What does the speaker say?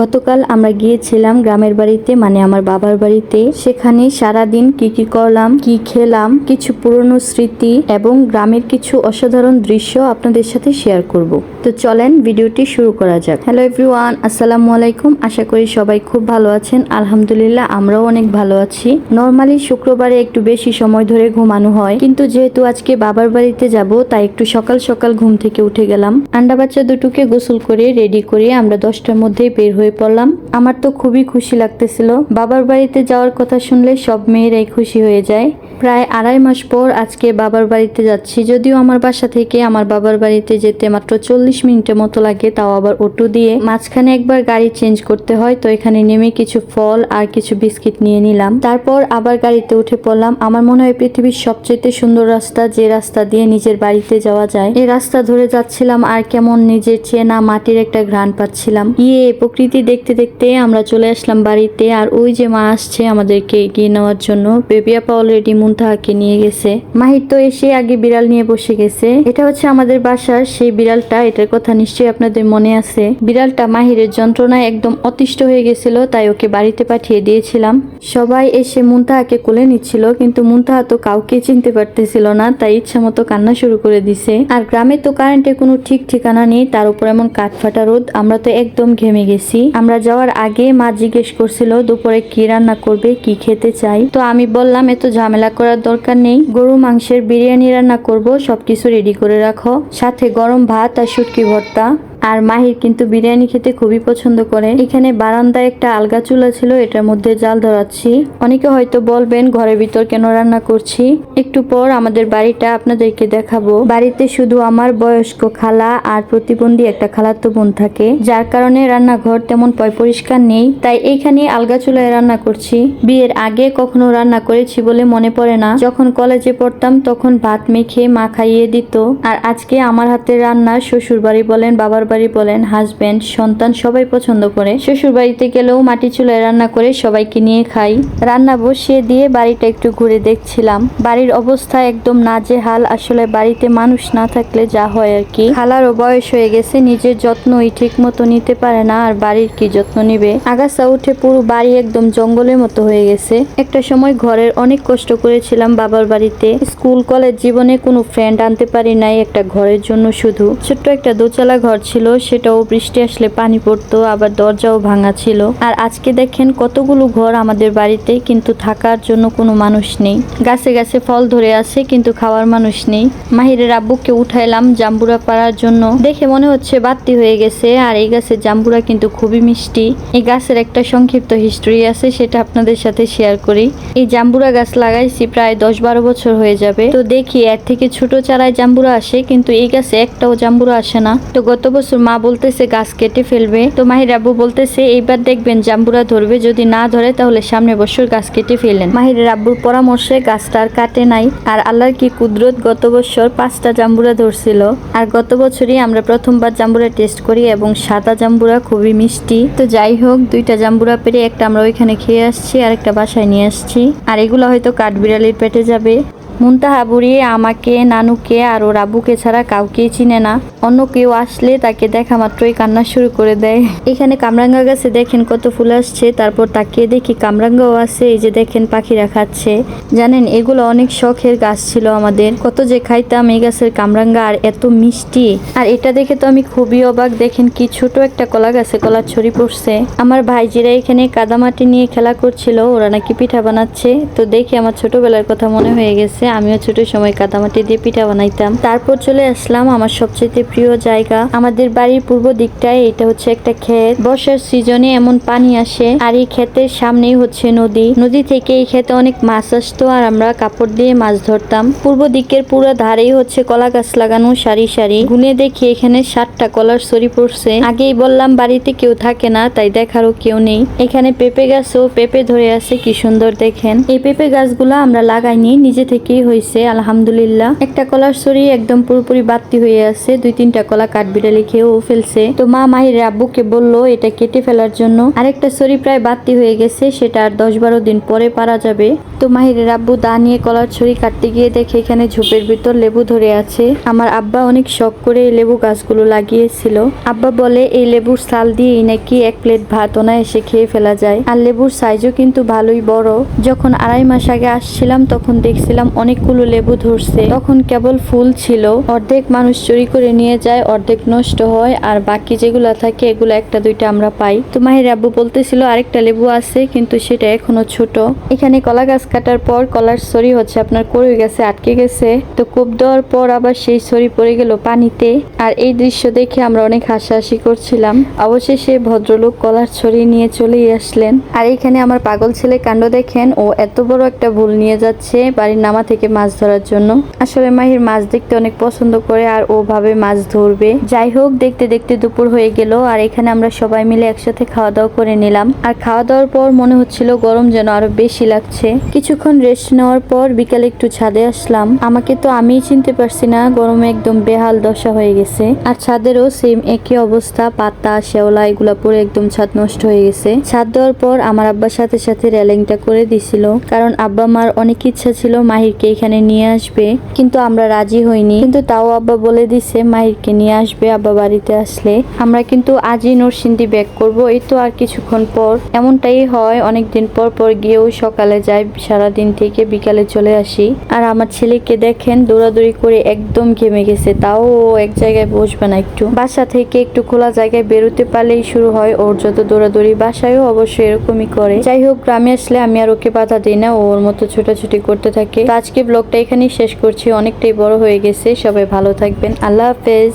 গতকাল আমরা গিয়েছিলাম গ্রামের বাড়িতে মানে আমার বাবার বাড়িতে। সেখানে সারাদিন কি কি করলাম, কি খেলাম, কিছু পুরনো স্মৃতি এবং গ্রামের কিছু অসাধারণ দৃশ্য আপনাদের সাথে শেয়ার করব। তো চলেন ভিডিওটি শুরু করা যাক। হ্যালো এভরিওয়ান আসসালামু আলাইকুম। আশা করি সবাই খুব ভালো আছেন। আলহামদুলিল্লাহ, আমরাও অনেক ভালো আছি। নর্মালি শুক্রবারে একটু বেশি সময় ধরে ঘুমানো হয়, কিন্তু যেহেতু আজকে বাবার বাড়িতে যাব, তাই একটু সকাল সকাল ঘুম থেকে উঠে গেলাম। আন্ডা বাচ্চা দুটোকে গোসল করে রেডি করে আমরা দশটার মধ্যেই বের হয়ে পড়লাম। আমার তো খুবই খুশি লাগতেছিল। বাবার বাড়িতে যাওয়ার কথা শুনলে সব মেয়েরাই খুশি হয়ে যায়। প্রায় আড়াই মাস পর আজকে বাবার বাড়িতে যাচ্ছি। যদিও আমার বাসা থেকে আমার বাবার বাড়িতে যেতে মাত্র চল্লিশ মিনিটের মতো লাগে, তাও আবার অটো দিয়ে। মাঝখানে একবার গাড়ি চেঞ্জ করতে হয়, তো এখানে নেমে কিছু ফল আর কিছু বিস্কিট নিয়ে নিলাম। তারপর আবার গাড়িতে উঠে পড়লাম। আমার মনে হয় পৃথিবীর সবচেয়ে সুন্দর রাস্তা যে রাস্তা দিয়ে নিজের বাড়িতে যাওয়া যায়। এই রাস্তা ধরে যাচ্ছিলাম আর কেমন নিজের চেনা মাটির একটা ঘ্রাণ পাচ্ছিলাম। ইয়ে প্রকৃতি দেখতে দেখতে আমরা চলে আসলাম বাড়িতে, আর ওই যে মা আসছে আমাদেরকে এগিয়ে নেওয়ার জন্য। বেবি আপা অলরেডি মুনতাহাকে নিয়ে গেছে। মাহির তো এসে আগে বিড়াল নিয়ে বসে গেছে। এটা হচ্ছে আমাদের বাসার, সেই বিড়ালটা, এটার কথা নিশ্চয়ই আপনাদের মনে আছে। বিড়ালটা মাহিরের যন্ত্রণায় একদম অতিষ্ঠ হয়ে গেছিল, তাই ওকে বাড়িতে পাঠিয়ে দিয়েছিলাম। সবাই এসে মুনতাহাকে কোলে নিচ্ছিল, কিন্তু মুনতাহা তো কাউকে চিনতে পারতেছিল না, তাই ইচ্ছা মতো কান্না শুরু করে দিছে। আর গ্রামে তো কারেন্টের কোনো ঠিক ঠিকানা নেই, তার উপর এমন কাঠফাটা রোদ, আমরা তো একদম ঘেমে গেছি। আমরা যাওয়ার আগে মা জিজ্ঞেস করছিল, দুপুরে কি রান্না করবে? কি খেতে চাই? তো আমি বললাম, এত ঝামেলা করার দরকার নেই। গরু মাংসের বিরিয়ানি রান্না করব, সবকিছু রেডি করে রাখো। সাথে গরম ভাত আর শুটকি ভর্তা। আর মাহির কিন্তু বিরিয়ানি খেতে খুবই পছন্দ করে। এখানে বারান্দায় একটা আলগা চুলা ছিল, এটার মধ্যে জাল ধরাচ্ছি। অনেকে হয়তো বলবেন, ঘরের ভিতর কেন রান্না করছি? একটু পর আমাদের বাড়িটা আপনাদেরকে দেখাবো। বাড়িতে শুধু আমার বয়স্ক খালা আর প্রতিবন্ধী একটা খালাতো বোন থাকে। যার কারণে রান্নাঘর তেমন পয় পরিষ্কার নেই, তাই এইখানে আলগা চুলায় রান্না করছি। বিয়ের আগে কখনো রান্না করেছি বলে মনে পড়ে না। যখন কলেজে পড়তাম, তখন ভাত মেখে মা খাইয়ে দিত। আর আজকে আমার হাতের রান্না শ্বশুর বাড়ি বলেন, বাবার বাড়ি বলেন, হাজবেন্ড, সন্তান সবাই পছন্দ করে। শ্বশুর বাড়িতে গেলেও মাটি চুলায় রান্না করে সবাইকে নিয়ে খাই। রান্না বসিয়ে দিয়ে বাড়িটা একটু ঘুরে দেখছিলাম। বাড়ির অবস্থা একদম নাজেহাল। আসলে বাড়িতে মানুষ না থাকলে যা হয় আর কি। খালারও বয়স হয়ে গেছে, নিজের যত্নই ঠিক মতো নিতে পারে না, আর বাড়ির কি যত্ন নিবে? আগাছা উঠে পুরো বাড়ি একদম জঙ্গলের মতো হয়ে গেছে। একটা সময় ঘরের অনেক কষ্ট করেছিলাম বাবার বাড়িতে। স্কুল, কলেজ জীবনে কোনো ফ্রেন্ড আনতে পারি নাই একটা ঘরের জন্য শুধু। ছোট্ট একটা দোচালা ঘর ছিল সেটাও বৃষ্টি আসলে পানি পড়তো, আবার দরজাও ভাঙা ছিল। আর আজকে দেখেন কতগুলো ঘর আমাদের বাড়িতে, কিন্তু থাকার জন্য কোনো মানুষ নেই। গাছে গাছে ফল ধরে আছে, কিন্তু খাওয়ার মানুষ নেই। মাহিরের আব্বুকে উঠাইলাম জাম্বুরা পাড়ার জন্য। দেখে মনে হচ্ছে বাত্তি হয়ে গেছে, আর এই গাছের জাম্বুরা কিন্তু খুবই মিষ্টি। এই গাছের একটা সংক্ষিপ্ত হিস্টোরি আছে, সেটা আপনাদের সাথে শেয়ার করি। এই জাম্বুরা গাছ লাগাইছি প্রায় দশ বারো বছর হয়ে যাবে। তো দেখি, এর থেকে ছোট চারায় জাম্বুরা আসে, কিন্তু এই গাছে একটাও জাম্বুরা আসে না। তো গত বছর মা বলতেছে গাছ কেটে ফেলবে। তো মাহির আব্বু বলতেছে, এইবার দেখবেন জাম্বুরা ধরবে, যদি না ধরে তাহলে সামনে বছর গাছ কেটে ফেলেন। মাহিরের আব্বুর পরামর্শে গাছটা আর কাটে নাই, আর আল্লাহর কি কুদরত গত বছর পাঁচটা জাম্বুরা ধরছিল। আর গত বছরই আমরা প্রথমবার জাম্বুরা টেস্ট করি এবং সাদা জাম্বুরা খুবই মিষ্টি। তো যাই হোক, দুইটা জাম্বুরা পেরে একটা আমরা ওইখানে খেয়ে আসছি আর একটা বাসায় নিয়ে আসছি। আর এগুলো হয়তো কাঠবিড়ালির পেটে যাবে। মুনতাহা বুড়ি আমাকে, নানুকে আর ওর আব্বুকে ছাড়া কাউকেই চিনে না। অন্য কেউ আসলে তাকে দেখা মাত্রই কান্না শুরু করে দেয়। এখানে কামরাঙ্গা গাছে দেখেন কত ফুল আসছে, তারপর তাকিয়ে দেখি কামরাঙ্গাও আছে, এই যে দেখেন পাখিরা খাচ্ছে। জানেন, এগুলো অনেক শখের গাছ ছিল আমাদের। কত যে খাইতাম এই গাছের কামরাঙ্গা আর এত মিষ্টি। আর এটা দেখে তো আমি খুবই অবাক। দেখেন কি ছোট একটা কলা গাছে কলার ছড়ি পড়ছে। আমার ভাইজিরা এখানে কাদামাটি নিয়ে খেলা করছিল, ওরা নাকি পিঠা বানাচ্ছে। তো দেখে আমার ছোটবেলার কথা মনে হয়ে গেছে। আমিও ছোট সময় কাদামাটি দিয়ে পিঠা বানাইতাম। তারপর চলে আসলাম আমার সবচেয়ে প্রিয় জায়গা। আমাদের বাড়ির পূর্ব দিকটায় এটা হচ্ছে একটা ক্ষেত। বর্ষার সিজনে এমন পানি আসে, আর এই ক্ষেতের সামনেই হচ্ছে নদী। নদী থেকে এই ক্ষেতে অনেক মাছ আসতো, আর আমরা কাপড় দিয়ে মাছ ধরতাম। পূর্ব দিকের পুরো ধারেই হচ্ছে কলা গাছ লাগানো সারি সারি। গুনে দেখি এখানে ষাটটা কলার সরি পড়ছে। আগেই বললাম, বাড়িতে কেউ থাকে না, তাই দেখারও কেউ নেই। এখানে পেঁপে গাছও পেঁপে ধরে আছে, কি সুন্দর দেখেন। এই পেঁপে গাছগুলো আমরা লাগাইনি, নিজে থেকে অনেকই হয়েছে আলহামদুলিল্লাহ। একটা কলার সরি একদম পুরোপুরি বাত্তি হয়ে আছে। দুই তিনটা কলা কাঠবিড়ালি খেয়েও ফেলছে। তো মা মাহির আব্বুকে বলল, এটা কেটে ফেলার জন্য। আরেকটা সরি প্রায় বাত্তি হয়ে গেছে। সেটা আর দশ বারো দিন পরে পারা যাবে। তো মাহিরের আব্বু দা নিয়ে কলার ছড়ি কাটতে গিয়ে দেখে এখানে ঝোপের ভিতর লেবু ধরে আছে। আমার আব্বা অনেক শখ করে এই লেবু গাছগুলো লাগিয়েছিল। আব্বা বলে, এই লেবুর সাল দিয়েই নাকি এক প্লেট ভাত অনায়াসে খেয়ে ফেলা যায়। আর লেবুর সাইজও কিন্তু ভালোই বড়। যখন আড়াই মাস আগে আসছিলাম, তখন দেখছিলাম অনেকগুলো লেবু ধরছে। তখন কেবল ফুল ছিল। অর্ধেক মানুষ চুরি করে নিয়ে যায়, অর্ধেক নষ্ট হয়, আর বাকি যেগুলো থাকে, এগুলো একটা দুইটা আমরা পাই। তো মাহির আব্বু বলতেছিল, আরেকটা লেবু আছে, কিন্তু সেটা এখনও ছোট। এখানে কলা গাছ কাটার পর কলার সরি হচ্ছে আপনার কড়ে গেছে, আটকে গেছে। তো কোপ দেওয়ার পর আবার সেই সরি পড়ে গেল পানিতে। আর এই দৃশ্য দেখে আমরা অনেক হাসাহাসি করছিলাম। অবশেষে ভদ্রলোক কলার ছড়ি নিয়ে চলেই আসলেন। আর এখানে আমার পাগল ছেলে কাণ্ড দেখেন, ও এত বড় একটা ভুল নিয়ে যাচ্ছে বাড়ির নামা থেকে মাছ ধরার জন্য। আসলে মাহির মাছ দেখতে অনেক পছন্দ করে আর ও ভাবে মাছ ধরবে। যাই হোক, দেখতে দেখতে দুপুর হয়ে গেল আর এখানে আমরা সবাই মিলে একসাথে খাওয়া দাওয়া করে নিলাম। আর খাওয়া দাওয়ার পর মনে হচ্ছিল গরম যেন আরও বেশি লাগছে। কিছুক্ষণ রেস্ট নেওয়ার পর বিকালে একটু ছাদে আসলাম। আমাকে তো আমিই চিনতে পারছি না, গরমে একদম বেহাল দশা হয়ে গেছে। আর ছাদেরও সেম একই অবস্থা, পাতা শেওলা এগুলা পরে একদম ছাদ নষ্ট হয়ে গেছে। ছাদ দেওয়ার পর আমার আব্বার সাথে সাথে রেলিংটা করে দিছিল। কারণ আব্বা মার অনেক ইচ্ছা ছিল মাহিরকে এখানে নিয়ে আসবে, কিন্তু আমরা রাজি হইনি। কিন্তু তাও আব্বা বলে দিছে, মাহিরকে নিয়ে আসবে, আব্বা বাড়িতে আসলে। আমরা কিন্তু আজই নরসিংদী ব্যাক করব। এই তো আর কিছুক্ষণ পর। এমনটাই হয়, অনেকদিন পর পর গিয়েও সকালে যাই সারা দিন থেকে বিকালে চলে আসি। আর আমার ছেলেকে দেখেন, দৌড়াদৌড়ি করে একদম ঘেমে গেছে। তাও ও এক জায়গায় বসবে না একটু। বাসা থেকে একটু খোলা জায়গায় বেরোতে পারলেই শুরু হয়। ওর যত দৌড়াদৌড়ি বাসায়ও অবশ্যই এরকমই করে। যাই হোক, গ্রামে আসলে আমি আর ওকে বাধা দিই না। ওর মতো ছোটাছুটি করতে থাকে। আজকে ব্লগটা এখানেই শেষ করছি। অনেকটাই বড় হয়ে গেছে। সবাই ভালো থাকবেন। আল্লাহ হাফেজ।